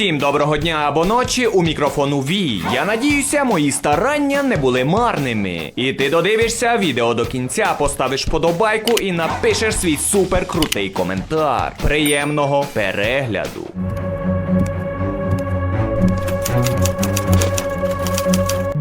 Всім доброго дня або ночі у мікрофону Вій. Я надіюся, мої старання не були марними. І ти додивишся відео до кінця, поставиш подобайку і напишеш свій супер крутий коментар. Приємного перегляду.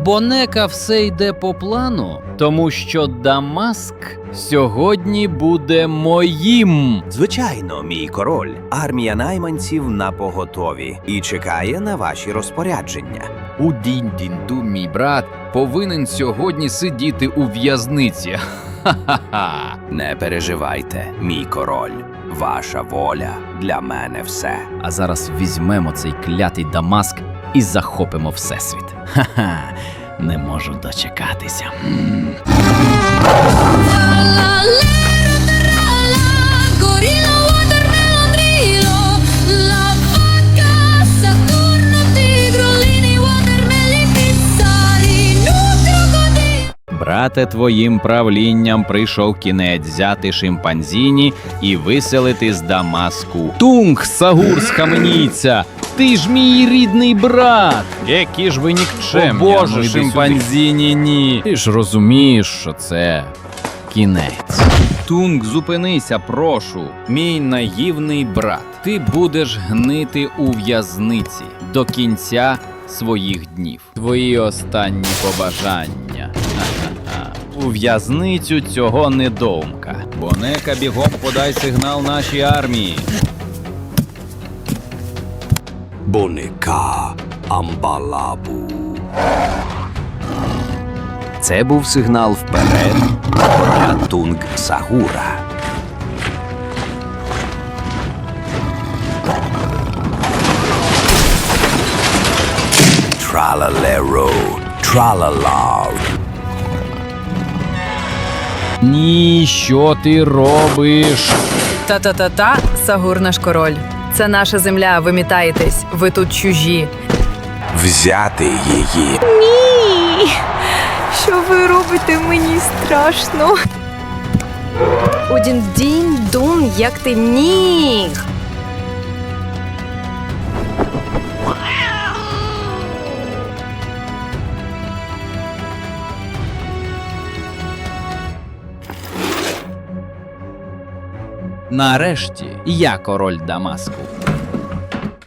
Бонека все йде по плану, тому що Дамаск сьогодні буде моїм. Звичайно, мій король. Армія найманців на поготові і чекає на ваші розпорядження. У дінь-дінду мій брат повинен сьогодні сидіти у в'язниці. Ха-ха-ха. Не переживайте, мій король. Ваша воля для мене все. А зараз візьмемо цей клятий Дамаск і захопимо всесвіт. Ха-ха. Не можу дочекатися. Брате, твоїм правлінням прийшов кінець взяти шимпанзіні і виселити з Дамаску. Тунг, Сагур, схаменіться! Ти ж мій рідний брат! Які ж ви нікчемні! О, Боже, ну, шимпанзіні, ні. Ти ж розумієш, що це кінець. Тунг, зупинися, прошу. Мій наївний брат. Ти будеш гнити у в'язниці до кінця своїх днів. Твої останні побажання. У в'язницю цього недоумка. Бонека бігом подай сигнал нашій армії. Боника Амбалабу. Це був сигнал вперед для Тунг Сагура. Тралалеро, тралала. Ні, що ти робиш? Та-та-та-та, Сагур наш король. Це наша земля, вимітаєтесь, ви тут чужі. Взяти її. Ні! Що ви робите? Мені страшно. Один дінь дун, як ти міг. Нарешті я король Дамаску.